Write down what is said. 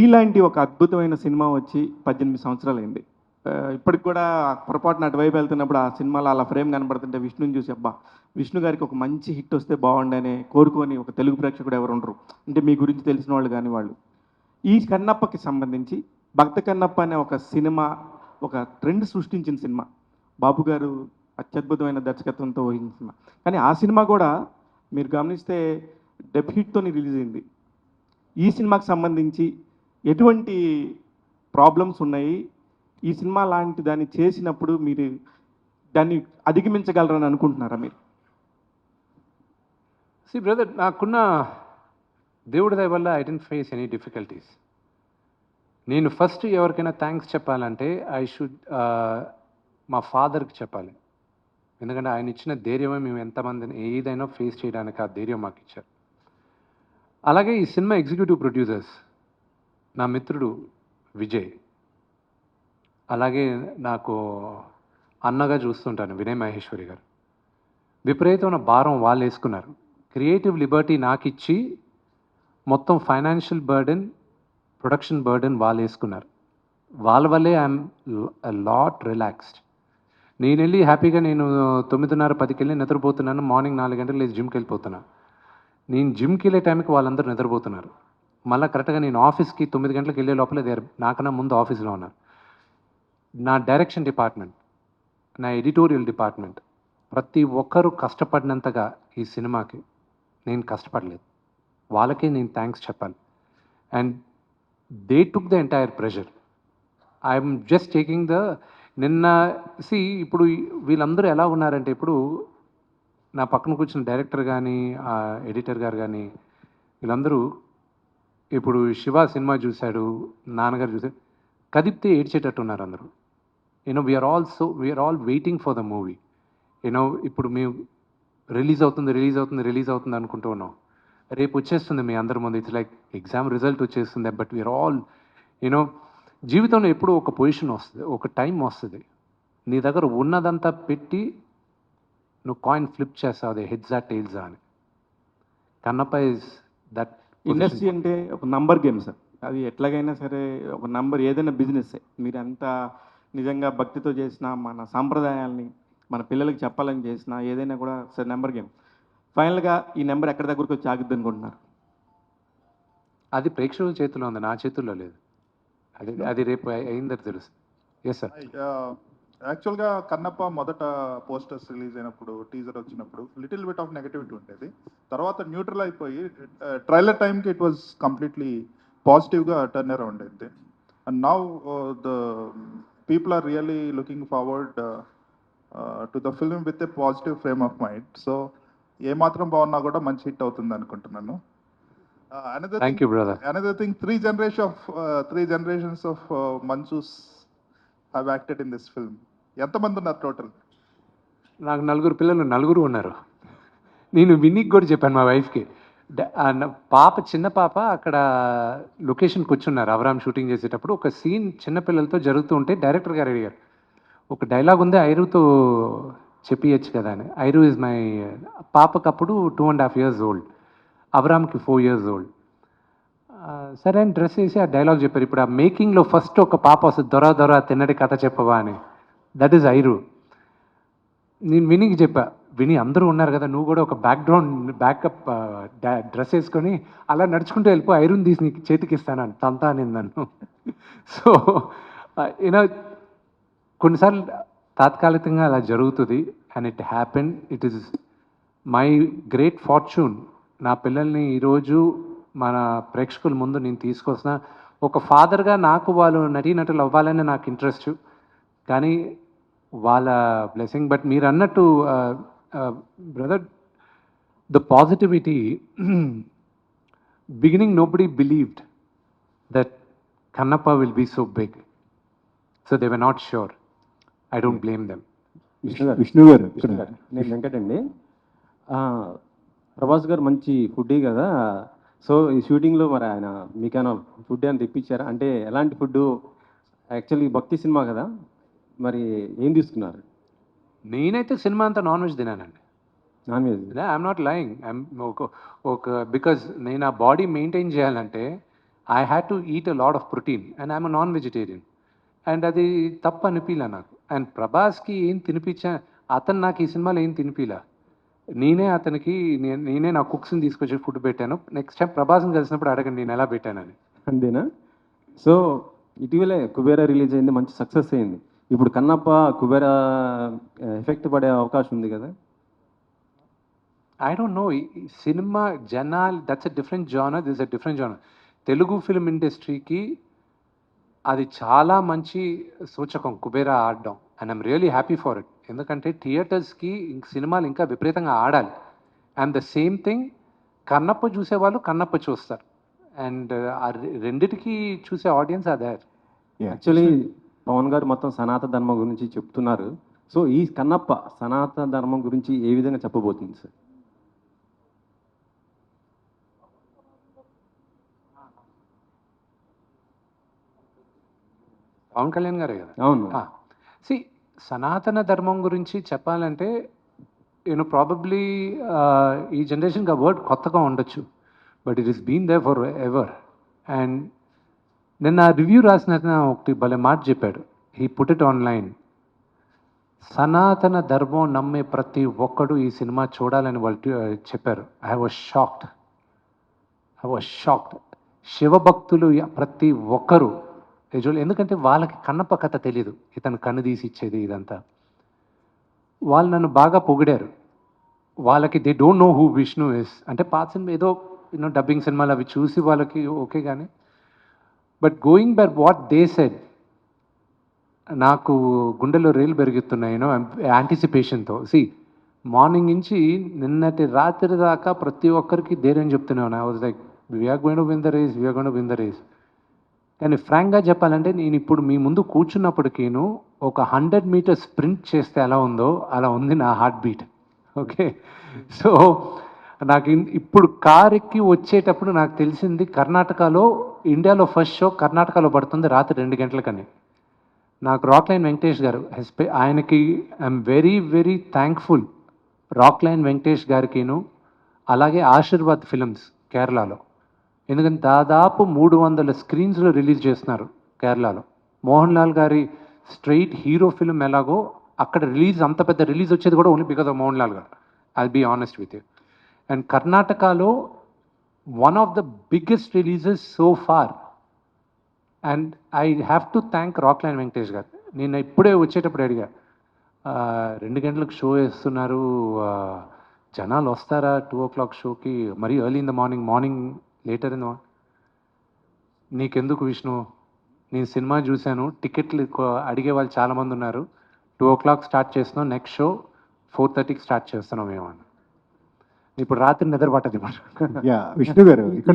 ఇలాంటి ఒక అద్భుతమైన సినిమా వచ్చి పద్దెనిమిది సంవత్సరాలు అయింది ఇప్పటికి కూడా పొరపాటున అటువైపు వెళ్తున్నప్పుడు ఆ సినిమాలో అలా ఫ్రేమ్ కనబడుతుంటే విష్ణుని చూసి అబ్బా విష్ణు గారికి ఒక మంచి హిట్ వస్తే బాగుండని కోరుకొని ఒక తెలుగు ప్రేక్షకుడు ఎవరు ఉండరు. అంటే మీ గురించి తెలిసిన వాళ్ళు కానీ వాళ్ళు. ఈ కన్నప్పకి సంబంధించి భక్త కన్నప్ప అనే ఒక సినిమా ఒక ట్రెండ్ సృష్టించిన సినిమా. బాబు గారు అత్యద్భుతమైన దర్శకత్వంతో వహించిన సినిమా. కానీ ఆ సినిమా కూడా మీరు గమనిస్తే డెబ్ హిట్తోని రిలీజ్ అయింది. ఈ సినిమాకి సంబంధించి ఎటువంటి ప్రాబ్లమ్స్ ఉన్నాయి? ఈ సినిమా లాంటి దాన్ని చేసినప్పుడు మీరు దాన్ని అధిగమించగలరని అనుకుంటున్నారా మీరు? సి బ్రదర్ నాకున్న దేవుడి దయ వల్ల I didn't face any difficulties నేను ఫస్ట్ ఎవరికైనా థ్యాంక్స్ చెప్పాలంటే ఐ షుడ్ uh, మా ఫాదర్కి చెప్పాలి. ఎందుకంటే ఆయన ఇచ్చిన ధైర్యమే మేము ఎంతమందిని ఏదైనా ఫేస్ చేయడానికి ఆ ధైర్యం మాకు ఇచ్చారు. అలాగే ఈ సినిమా ఎగ్జిక్యూటివ్ ప్రొడ్యూసర్స్ నా మిత్రుడు విజయ్. అలాగే నాకు అన్నగా చూస్తుంటాను వినయ్ మహేశ్వరి గారు. విపరీతమైన భారం వాళ్ళు వేసుకున్నారు. క్రియేటివ్ లిబర్టీ నాకు ఇచ్చి మొత్తం ఫైనాన్షియల్ బర్డెన్ ప్రొడక్షన్ బర్డెన్ వాళ్ళు వేసుకున్నారు. వాళ్ళ వల్లే ఐఎమ్ లాట్ రిలాక్స్డ్. నేను వెళ్ళి హ్యాపీగా నేను తొమ్మిదిన్నర పదికి వెళ్ళి నిద్రపోతున్నాను. మార్నింగ్ నాలుగు గంటలు లేచి జిమ్కి వెళ్ళిపోతున్నాను నేను జిమ్కి వెళ్ళే టైంకి వాళ్ళందరూ నిద్రపోతున్నారు. మళ్ళీ కరెక్ట్గా నేను ఆఫీస్కి తొమ్మిది గంటలకు వెళ్ళే లోపల దేర్ నాకన్నా ముందు ఆఫీస్లో ఉన్నారు. నా డైరెక్షన్ డిపార్ట్మెంట్ నా ఎడిటోరియల్ డిపార్ట్మెంట్ ప్రతి ఒక్కరూ కష్టపడినంతగా ఈ సినిమాకి నేను కష్టపడలేదు. వాళ్ళకే నేను థ్యాంక్స్ చెప్పాలి. And they took the entire pressure. I'm just taking the నిన్న సి ఇప్పుడు వీళ్ళందరూ ఎలా ఉన్నారంటే ఇప్పుడు నా పక్కన కూర్చున్న డైరెక్టర్ కానీ ఎడిటర్ గారు కానీ వీళ్ళందరూ ఇప్పుడు శివ సినిమా చూశాడు నాన్నగారు చూశాడు కదిపితే ఏడ్చేటట్టు ఉన్నారు అందరూ you know we are all so we are all waiting for the movie you know ఇప్పుడు మేము రిలీజ్ అవుతుంది రిలీజ్ అవుతుంది రిలీజ్ అవుతుంది అనుకుంటూ ఉన్నాం. రేపు వచ్చేస్తుంది మీ అందరి ముందు ఇట్స్ లైక్ ఎగ్జామ్ రిజల్ట్ వచ్చేస్తుంది but we are all you know జీవితంలో ఎప్పుడూ ఒక పొజిషన్ వస్తుంది ఒక టైం వస్తుంది. నీ దగ్గర ఉన్నదంతా పెట్టి నువ్వు కాయిన్ ఫ్లిప్ చేస్తావు అదే హెడ్జా టైల్జా అని. కన్నప్ప ఇస్ దట్ ఇండస్ట్రీ అంటే ఒక నంబర్ గేమ్ సార్. అది ఎట్లాగైనా సరే ఒక నంబర్ ఏదైనా బిజినెస్ మీరు ఎంత నిజంగా భక్తితో చేసినా మన సాంప్రదాయాల్ని మన పిల్లలకి చెప్పాలని చేసినా ఏదైనా కూడా సార్ నెంబర్ గేమ్. ఫైనల్గా ఈ నెంబర్ ఎక్కడి దగ్గరకు వచ్చి ఆగుద్ది అనుకుంటున్నారు అది ప్రేక్షకుల చేతిలో ఉంది. నా చేతుల్లో లేదు. అది అది రేపు అయి- అయిందని తెలుసు ఎస్ సార్ యాక్చువల్గా కన్నప్ప మొదట పోస్టర్స్ రిలీజ్ అయినప్పుడు టీజర్ వచ్చినప్పుడు లిటిల్ బిట్ ఆఫ్ నెగటివిటీ ఉండేది. తర్వాత న్యూట్రల్ అయిపోయి ట్రైలర్ టైంకి ఇట్ వాజ్ కంప్లీట్లీ పాజిటివ్గా టర్న్ అరౌండ్ అయింది. And now the people are really looking forward to the film with a positive frame of mind. So ఏమాత్రం బాగున్నా కూడా మంచి హిట్ అవుతుంది అనుకుంటున్నాను. Another thank you brother generation of uh, three generations of uh, manchus have acted in this film. ఎంతమంది ఉన్నారు total? నాకు నలుగురు పిల్లలు నలుగురు ఉన్నారు. నేను విన్నీకి కూడా చెప్పాను మా వైఫ్కి. పాప చిన్న పాప అక్కడ లొకేషన్ కూర్చున్నారు. అవరామ్ షూటింగ్ చేసేటప్పుడు ఒక సీన్ చిన్నపిల్లలతో జరుగుతూ ఉంటే డైరెక్టర్ గారు అడిగారు. ఒక డైలాగ్ ఉంది ఐరుతో చెప్పియచ్చు కదా అని. ఐరు ఇస్ మై పాపకు అప్పుడు two and half years old. అవరామ్కి four years old. సరే అని డ్రెస్ వేసి ఆ డైలాగ్ చెప్పారు. ఇప్పుడు ఆ మేకింగ్లో ఫస్ట్ ఒక పాప వస్తుంది దొర దొర తిన్నడి కథ చెప్పవా అని. దట్ ఈస్ ఐరు నేను వినీకి చెప్పా విని అందరూ ఉన్నారు కదా నువ్వు కూడా ఒక బ్యాక్గ్రౌండ్ బ్యాకప్ డ్రెస్ వేసుకొని అలా నడుచుకుంటూ వెళ్ళిపో ఐరన్ తీసి నీకు చేతికి ఇస్తాను తంతా అని నన్ను. సో యూనో కొన్నిసార్లు తాత్కాలికంగా అలా జరుగుతుంది and it happen it is my great fortune నా పిల్లల్ని ఈరోజు మన ప్రేక్షకుల ముందు నేను తీసుకొస్తున్న. ఒక ఫాదర్గా నాకు వాళ్ళు నటీనటులు అవ్వాలని నాకు ఇంట్రెస్ట్ కానీ వాళ్ళ బ్లెస్సింగ్ బట్ మీరు అన్నట్టు brother the positivity beginning nobody believed that Kannappa will be so big so they were not sure I don't blame them Vishnu garu. నేను వెంకట్ అండి ప్రభాస్ గారు మంచి ఫుడ్డీ కదా. సో ఈ షూటింగ్లో మరి ఆయన మీకైనా ఫుడ్ అని తెప్పించారా? అంటే ఎలాంటి ఫుడ్ యాక్చువల్లీ భక్తి సినిమా కదా. మరి ఏం తీసుకున్నారు? నేనైతే సినిమా అంతా non veg తినానండి. Non veg? I'm not lying I'm ఒక ఒక బికాజ్ నేను ఆ బాడీ మెయింటైన్ చేయాలంటే I had to eat a lot of protein and I'm non vegetarian and అది తప్పు అనిపించలే నాకు. అండ్ ప్రభాస్కి ఏం తినిపించా? అతను నాకు ఈ సినిమాలో ఏం తినిపిలా? నేనే అతనికి నేనే నా కుక్స్ని తీసుకొచ్చి ఫుడ్ పెట్టాను. నెక్స్ట్ టైం ప్రభాస్ని కలిసినప్పుడు అడగండి నేను ఎలా పెట్టానని. అంతేనా? సో ఇటీవలే కుబేరా రిలీజ్ అయింది మంచి సక్సెస్ అయింది. ఇప్పుడు కన్నప్ప కుబేరా ఎఫెక్ట్ పడే అవకాశం ఉంది కదా? ఐ డోంట్ నో సినిమా జనాల్ that's a different genre this a different genre Telugu film ఇండస్ట్రీకి అది చాలా మంచి సూచకం కుబేరా ఆడడం. And I'm really happy for it ఎందుకంటే థియేటర్స్కి సినిమాలు ఇంకా విపరీతంగా ఆడాలి. And the same thing Kannappa చూసేవాళ్ళు కన్నప్ప చూస్తారు. అండ్ రెండిటికి చూసే ఆడియన్స్ అదే యాక్చువల్లీ పవన్ గారు మొత్తం సనాతన ధర్మం గురించి చెప్తున్నారు. సో ఈ కన్నప్ప సనాతన ధర్మం గురించి ఏ విధంగా చెప్పబోతుంది సార్? పవన్ కళ్యాణ్ గారే కదా? అవును. సి సనాతన ధర్మం గురించి చెప్పాలంటే నేను ప్రాబబ్లీ ఈ జనరేషన్కి ఆ వర్డ్ కొత్తగా ఉండొచ్చు. But it is been there forever and నిన్న రివ్యూ రాసిన ఒకటి భలే మాట చెప్పాడు. హీ పుట్ ఇట్ ఆన్లైన్ సనాతన ధర్మం నమ్మే ప్రతి ఒక్కడు ఈ సినిమా చూడాలని వాళ్ళు చెప్పారు. I was shocked I was shocked శివభక్తులు ప్రతి ఒక్కరు యజువల్ ఎందుకంటే వాళ్ళకి కన్నప్ప కథ తెలియదు ఇతను కన్ను తీసి ఇచ్చేది ఇదంతా. వాళ్ళు నన్ను బాగా పొగిడారు. వాళ్ళకి they don't know who Vishnu is అంటే పాత సినిమా ఏదో యూనో డబ్బింగ్ సినిమాలు అవి చూసి వాళ్ళకి ఓకే కానీ but going by what they said నాకు గుండెలో రేలు పెరుగుతున్నాయి యాంటిసిపేషన్తో సి మార్నింగ్ నుంచి నిన్నటి రాత్రి దాకా ప్రతి ఒక్కరికి ధైర్యం చెప్తున్నాను. I was like we are win the race we are win the race కానీ ఫ్రాంక్గా చెప్పాలంటే నేను ఇప్పుడు మీ ముందు కూర్చున్నప్పటికీను ఒక హండ్రెడ్ మీటర్ స్ప్రింట్ చేస్తే ఎలా ఉందో అలా ఉంది నా హార్ట్ బీట్. ఓకే సో నాకు ఇప్పుడు కార్ ఎక్కి వచ్చేటప్పుడు నాకు తెలిసింది కర్ణాటకలో ఇండియాలో ఫస్ట్ షో కర్ణాటకలో పడుతుంది రాత్రి రెండు గంటలకని. నాకు రాక్ లైన్ వెంకటేష్ గారు ఎస్పె ఆయనకి I'm very very thankful Rockline Venkatesh గారికిను అలాగే ఆశీర్వాద్ ఫిలిమ్స్ కేరళలో. ఎందుకంటే దాదాపు మూడు వందల స్క్రీన్స్లో రిలీజ్ చేస్తున్నారు కేరళలో. మోహన్ లాల్ గారి స్ట్రైట్ హీరో ఫిల్మ్ ఎలాగో అక్కడ రిలీజ్ అంత పెద్ద రిలీజ్ వచ్చేది కూడా only because of Mohan Lal garu. I be honest with you and కర్ణాటకలో one of the biggest releases so far and I have to thank Rockline Venkatesh garu. నేను ఇప్పుడే వచ్చేటప్పుడు అడిగా రెండు గంటలకు షో వేస్తున్నారు జనాలు వస్తారా టూ ఓ క్లాక్ షోకి మరీ early in the morning morning later in the నీకెందుకు విష్ణు? నేను సినిమా చూశాను టికెట్లు అడిగే వాళ్ళు చాలామంది ఉన్నారు. టూ ఓ క్లాక్ స్టార్ట్ చేస్తున్నాం నెక్స్ట్ షో ఫోర్ థర్టీకి స్టార్ట్ చేస్తున్నాం మేము అని ఇప్పుడు రాత్రి నిద్ర పట్టదు మాట యా విష్ణు గారు ఇక్కడ